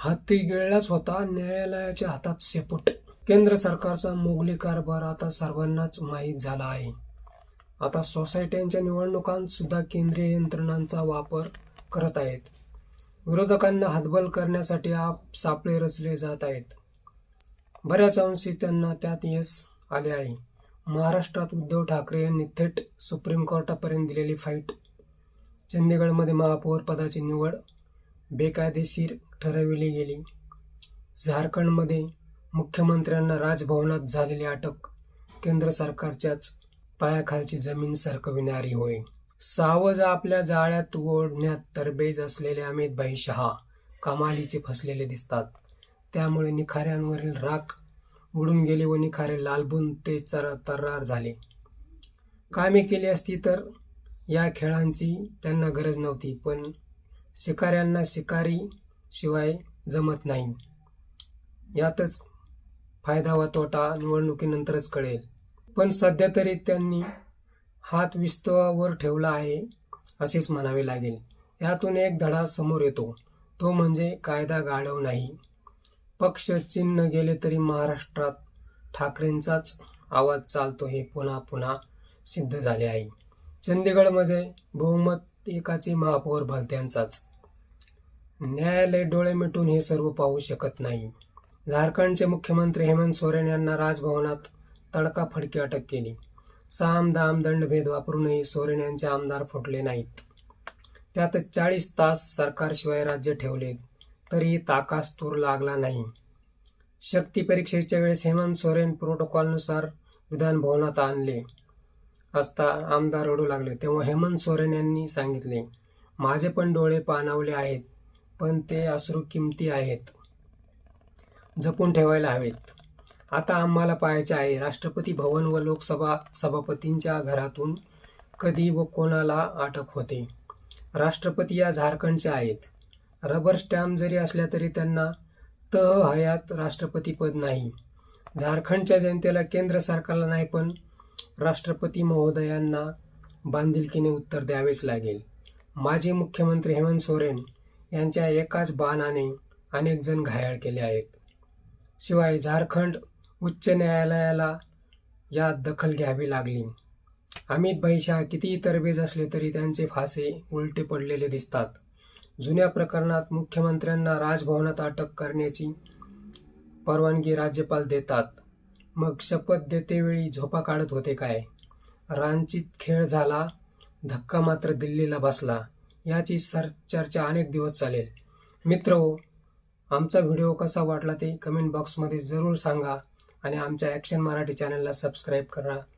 हाती गिळलाच होता न्यायालयाच्या हातात शेपूट. केंद्र सरकारचा मोगली कारभार आता सर्वांनाच माहीत झाला आहे. आता सोसायट्यांच्या निवडणुकांत सुद्धा केंद्रीय यंत्रणांचा वापर करत आहेत. विरोधकांना हातबल करण्यासाठी आप सापळे रचले जात आहेत. बऱ्याच अंशी त्यांना त्यात यश आले आहे. महाराष्ट्रात उद्धव ठाकरे यांनी थेट सुप्रीम कोर्टापर्यंत दिलेली फाईट. चंदीगडमध्ये महापौर पदाची निवड बेकायदेशीर ठरविली गेली. झारखंडमध्ये मुख्यमंत्र्यांना राजभवनात झालेली अटक केंद्र सरकारच्याच पायाखालची जमीन सरकविणारी होय. सावज आपल्या जाळ्यात ओढण्यात तरबेज असलेले अमितभाई शहा कमालीचे फसलेले दिसतात. त्यामुळे निखाऱ्यांवरील राख उडून गेले व निखारे लालबून ते चर तर्रार झाले. कामे केली असती तर या खेळांची त्यांना गरज नव्हती पण शिकाऱ्यांना शिकारी शिवाय जमत नाही. यातच फायदा व तोटा निवडणुकीनंतरच कळेल. पण सध्या तरी त्यांनी हात विस्तवावर ठेवला आहे असेच म्हणावे लागेल. यातून एक धडा समोर येतो. तो म्हणजे कायदा गाढव नाही. पक्ष चिन्ह गेले तरी महाराष्ट्रात ठाकरेंचाच आवाज चालतो हे पुन्हा पुन्हा सिद्ध झाले आहे. चंदीगडमध्ये बहुमत एकाचे महापौर भलत्यांचाच. न्यायालय डोळे मिटून हे सर्व पाहू शकत नाही. झारखंडचे मुख्यमंत्री हेमंत सोरेन यांना राजभवनात तडकाफडकी अटक केली. साम दाम दंडभेद वापरूनही सोरेन यांचे आमदार फुटले नाहीत. त्यातच चाळीस तास सरकारशिवाय राज्य ठेवले तरी ताकास तूर लागला नाही. शक्ती परीक्षेच्या वेळेस हेमंत सोरेन प्रोटोकॉलनुसार विधान भवनात आणले. असता आमदार रडू लागले. तेव्हा हेमंत सोरेन यांनी सांगितले माझे पण डोळे पाणावले आहेत पण ते अश्रू किमती आहेत. जपून ठेवायला हवेत. आता आम्हाला पाहायचे आहे राष्ट्रपती भवन व लोकसभा सभापतींच्या घरातून कधी व कोणाला अटक होते. राष्ट्रपती या झारखंडचे आहेत. रबर स्टॅम्प जरी असल्या तरी त्यांना तह हयात राष्ट्रपती पद नाही. झारखंडच्या जनतेला केंद्र सरकारला नाही पण राष्ट्रपती महोदयांना बांधिलकीने उत्तर द्यावेच लागेल. माजी मुख्यमंत्री हेमंत सोरेन यांच्या एकाच बाणाने अनेक जण घायाळ केले आहेत. शिवाय झारखंड उच्च न्यायालयाला यात दखल घ्यावी लागली. अमित भाई शाह कितीही तरबेज असले तरी त्यांचे फासे उलटे पडलेले दिसतात. जुन्या प्रकरणात मुख्यमंत्र्यांना राजभवनात अटक करण्याची परवानगी राज्यपाल देतात. मग शपथ देतेवेळी झोपा काढत होते काय? रांचीत खेळ झाला धक्का मात्र दिल्लीला बसला. याची सर चर्चा अनेक दिवस चालेल. मित्र हो, आमचा व्हिडिओ कसा वाटला ते कमेंट बॉक्समध्ये जरूर सांगा आणि आमच्या ॲक्शन मराठी चॅनलला सबस्क्राईब करा.